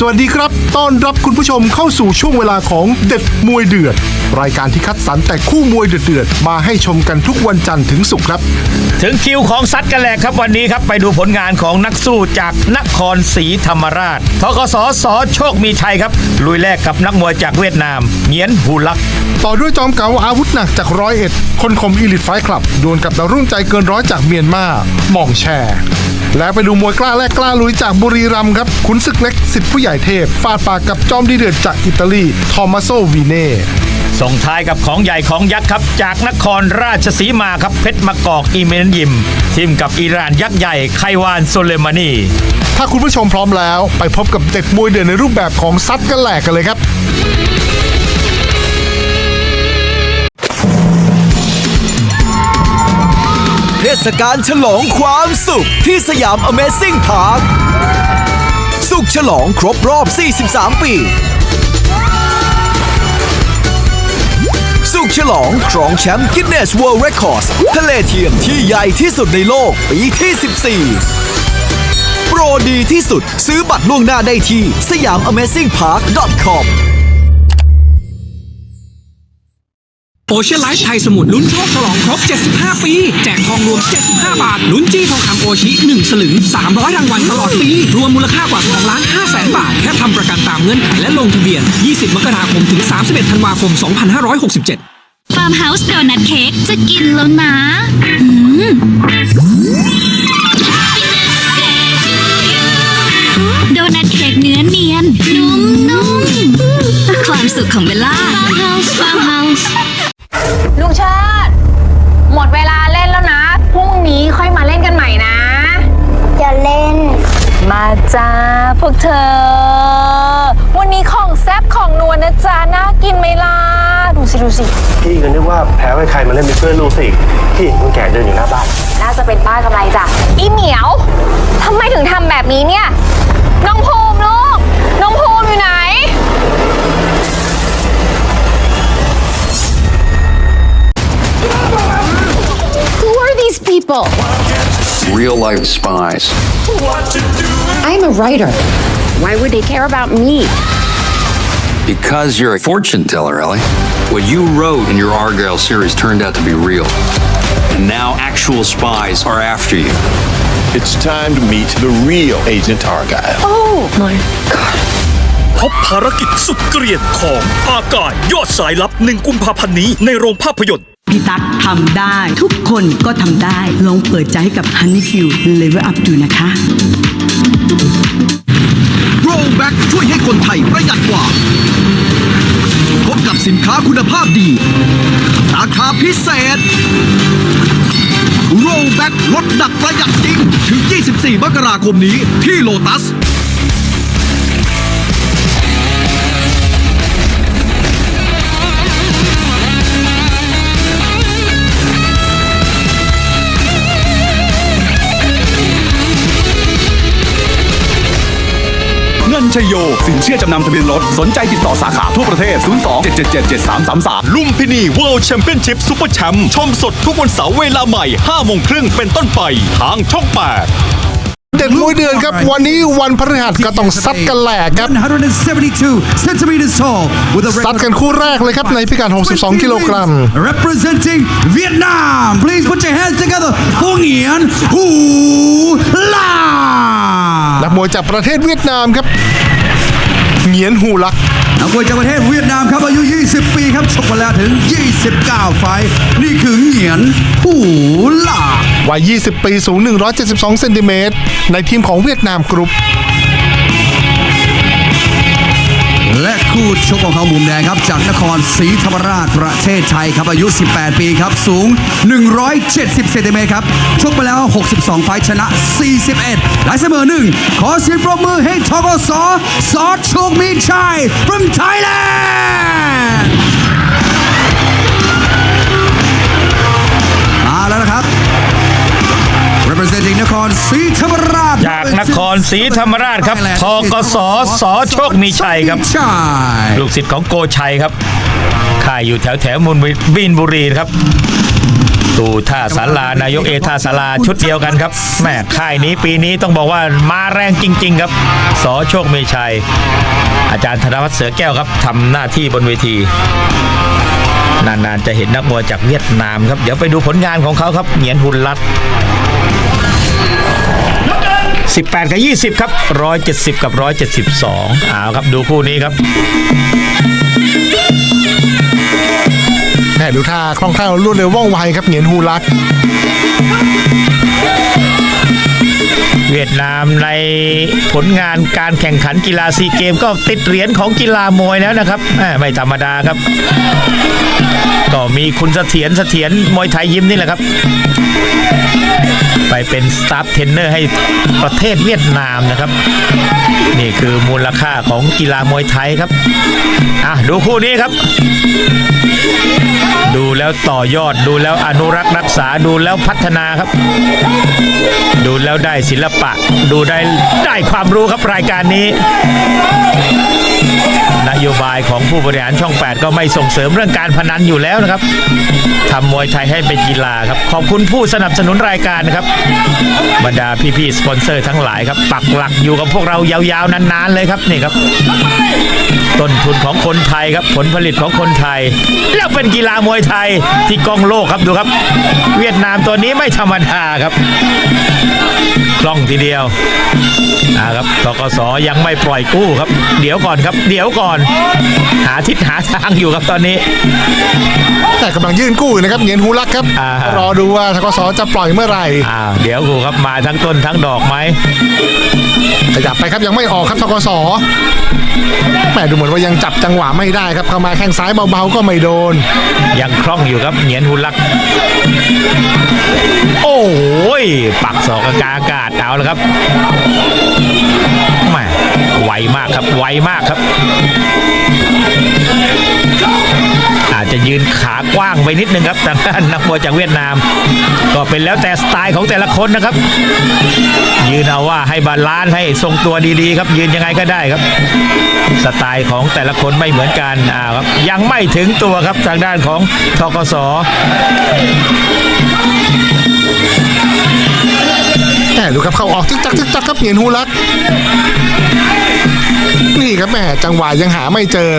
สวัสดีครับ ต้อนรับคุณผู้ชมเข้าสู่ช่วงเวลาของเด็ดมวยเดือด รายการที่คัดสรรแต่คู่มวยเดือดๆมาให้ชมกันทุกวันจันทร์ถึงศุกร์ครับ ถึงคิวของซัดกันแหลกครับวันนี้ครับไปดูผลงานของนักสู้จากนครศรีธรรมราชทกสสโชคมีชัยครับ ลุยแรกกับนักมวยจากเวียดนามเหงียนหูลัก ต่อด้วยจอมเก๋าอาวุธหนักจากร้อยเอ็ดคนคมอีลิทไฟคลับดวลกับดาวรุ่งใจเกินร้อยจากเมียนมาหม่องแชร์ และไปดูมวยกล้าแลกกล้าลุยจากบุรีรัมย์ครับขุนศึกเล็กสิทธิผู้ใหญ่เทพฟาดปากกับจอมดีเดือดจากอิตาลีทอมัสโซวีเน่ส่งท้ายกับของใหญ่ของยักษ์ครับ จากนครราชสีมาครับเพชรมะกอกอีเมนยิม ทีมกับอิหร่านยักษ์ใหญ่ไควานโซเลมานีถ้าคุณผู้ชมพร้อมแล้ว ไปพบกับเด็ดมวยเดือดในรูปแบบของซัดกันแหลกกันเลยครับ ศกาลฉลองความสุขที่สยาม Amazing Park สุขฉลองครบรอบ 43 ปี สุขฉลองครองแชมป์ Guinness World Records ทะเลเทียมที่ใหญ่ที่สุดในโลกปีที่ 14 โปรดีที่สุดซื้อบัตรล่วงหน้าได้ที่สยาม Amazing Park com โอเชียนไลฟ์ไทยสมุทรลุ้นโชคฉลองครบ 75 ปี แจกทองรวม 75 บาท ลุ้นจี้ทองคำโอชิ 1 สลึง 300 รางวัลตลอดปี รวมมูลค่ากว่า2ล้าน5แสนบาท แค่ทำประกันตามเงื่อนไขและลงทะเบียน 20 มกราคมถึง 31 ธันวาคม 2567 ฟาร์มเฮาส์โดนัทเค้กจะกินแล้วนะอืมโดนัทเค้กเนื้อเนียน นุ่มนุ่มความสุขของเบลล่า บของนวลนะจ๊ะน่ากินไหมล่ะดูสิดูสิพี่ก็นึกว่าแพ้ให้ใครมาเล่นเป็นเพื่อนลูกสิพี่เห็นคนแก่เดินอยู่หน้าบ้าน น่าจะเป็นป้ากำไรจ้ะอีเหมียวทำไมถึงทำแบบนี้เนี่ยน้องภูมิลูกน้องภูมิอยู่ไหน Who are these people real life spies. I'm a writer. Why would they care about me? Because you're a fortune teller, Ellie. What you wrote in your Argyle series turned out to be real. And now actual spies are after you. It's time to meet the real Agent Argyle. Oh my god. พบภารกิจสุดเกรียนของอากาศยอดสายลับหนึ่งกุมภาพันธ์นี้ในโรงภาพยนตร์ พี่ตั๊กทำได้ ทุกคนก็ทำได้ ลองเปิดใจให้กับ Honey Q Level Up ดูนะคะ Rollback ช่วยให้คนไทยประหยัดกว่า พบกับสินค้าคุณภาพดี ราคาพิเศษ Rollback ลดดักประหยัดจริง ถึง 24 มกราคมนี้ที่โลตัส ชยโย สินเชื่อจำนำทะเบียนรถ สนใจติดต่อสาขาทั่วประเทศ 02 777 7333 ลุมพินีเวิลด์แชมเปี้ยนชิพซูเปอร์แชมป์ชมสดทุกวันเสาร์เวลาใหม่5โมงครึ่งเป็นต้นไป ทางช่อง 8เด็ดมวยเดือดครับ วันนี้วันพฤหัสก็ต้องซัดกันแหลกครับ172 centimeters tall with a ซัดกันคู่แรกเลยครับ ในพิกัด 62 กิโลกรัม representing Vietnam please put your hands together พงเหงียนหูลานักมวยจากประเทศเวียดนามครับ เหงียนหูลักนักมวยจากประเทศเวียดนามครับอายุ 20 ปีครับชกมาแล้วถึง 29 ไฟท์นี่คือเหงียนหูลาวัย 20 ปีสูง 172 เซนติเมตรในทีมของเวียดนามกรุ๊ป คู่ชกของเขามุมแดงครับ จากนครศรีธรรมราชประเทศไทยครับ อายุ 18 ปีครับ สูง 170เซนติเมตรครับ ชกไปแล้ว 62 ไฟชนะ 41และเสมอหนึ่ง ขอเสียงปรบมือให้ทกสสอชกมีชัย from Thailand รศรีธรรมราชจากนครศรีธรรมราชครับทกสสโชคมีชัยครับ ใช่ลูกศิษย์ของโกชัยครับค่ายอยู่แถวแถวๆมุนบินบุรีครับ ตูท่าสาลานายกเอท่าสาราชุดเดียวกันครับแม่ค่ายนี้ปีนี้ต้องบอกว่ามาแรงจริง ๆ ครับ สอโชคเมชัย อาจารย์ธนวัฒน์เสือแก้วครับทำหน้าที่บนเวที นาน ๆ จะเห็นนักมวยจากเวียดนามครับ เดี๋ยวไปดูผลงานของเขาครับเหงียนหุนรัต 18 กับ 20 ครับ 170 กับ 172เอาครับดูคู่นี้ครับแหมดูท่าคล่องแคล่วรวดเร็วว่องไวครับเหงียนฮูรัก เวียดนามในผลงานการแข่งขันกีฬาซีเกมก็ติดเหรียญของกีฬามวยแล้วนะครับแหม่ไม่ธรรมดาครับ ก็มีคุณเสถียรเสถียรมวยไทยยิ้มนี่แหละครับ ไปเป็นสตาฟเทรนเนอร์ให้ประเทศเวียดนามนะครับ นี่คือมูลค่าของกีฬามวยไทยครับ อะ ดูคู่นี้ครับ ดูแล้วต่อยอดดูแล้วอนุรักษ์รักษาดูแล้วพัฒนาครับ ดูแล้วได้ศิลปะ ดูได้ได้ความรู้ครับรายการนี้ นโยบายของผู้บริหารช่อง 8 ก็ไม่ส่งเสริมเรื่องการพนันอยู่แล้วนะครับทำมวยไทยให้เป็นกีฬาครับ ขอบคุณผู้สนับสนุนรายการนะครับ บรรดาพี่ๆสปอนเซอร์ทั้งหลายครับ ปักหลักอยู่กับพวกเรายาวๆนานๆเลยครับนี่ครับ ต้นทุนของคนไทยครับผลผลิตของคนไทย แล้วเป็นกีฬามวยไทยที่กล้องโลกครับดูครับ เวียดนามตัวนี้ไม่ธรรมดาครับคล่องทีเดียวอ่าครับทกสยังไม่ปล่อยกู้ครับ เดี๋ยวก่อนครับ เดี๋ยวก่อนหาทิศหาทางอยู่ครับตอนนี้ แต่กำลังยื่นกู้อยู่นะครับเหงียนฮูรักครับ อ่า รอดูว่าทกสจะปล่อยเมื่อไหร่อ่าเดี๋ยวครูครับมาทั้งต้นทั้งดอกไหมขยับไปครับยังไม่ออกครับทกสแหมดูเหมือนว่ายังจับจังหวะไม่ได้ครับเข้ามาแข้งซ้ายเบาๆก็ไม่โดน ยังคล่องอยู่ครับเหนียนหุนลัก โอ้ยปักศอกกลางอากาศเอาแล้วครับแหม่ ไวมากครับ ไวมากครับ อาจจะยืนขากว้างไปนิดนึงครับทางด้านนักมวยจากเวียดนาม ก็เป็นแล้วแต่สไตล์ของแต่ละคนนะครับ ยืนเอาว่าให้บาลานซ์ให้ทรงตัวดีๆ ครับ ยืนยังไงก็ได้ครับ สไตล์ของแต่ละคนไม่เหมือนกันอ่าครับยังไม่ถึงตัวครับทางด้านของทกสแหมดูครับเข้าออกจึกจักจึกจักครับเหงียนฮูรัก Yeah. นี่ครับแหมจังหวะยังหาไม่เจอ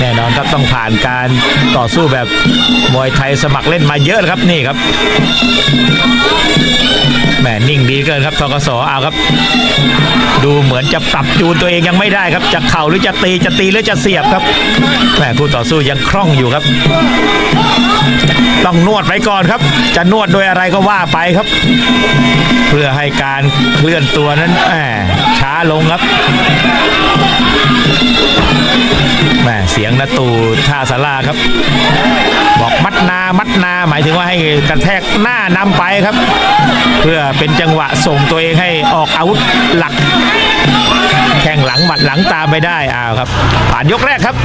แน่นอนครับต้องผ่านการต่อสู้แบบมวยไทยสมัครเล่นมาเยอะครับนี่ครับแหมนิ่งดีเกินครับทกสเอาครับ ดูเหมือนจะปรับจูนตัวเองยังไม่ได้ครับจะเข่าหรือจะตีจะตีหรือจะเสียบครับแหมคู่ต่อสู้ยังคล่องอยู่ครับ ต้องนวดไปก่อนครับ จะนวดโดยอะไรก็ว่าไปครับ เพื่อให้การเคลื่อนตัวนั้นแหมช้าลงครับแม่เสียงนาตูท่าสาราครับ บอกมัดนามัดนาหมายถึงว่าให้กระแทกหน้านำไปครับ เพื่อเป็นจังหวะส่งตัวเองให้ออกอาวุธหลัก แข่งหลังหมัดหลังตามไปได้อ้าวครับ ผ่านยกแรกครับ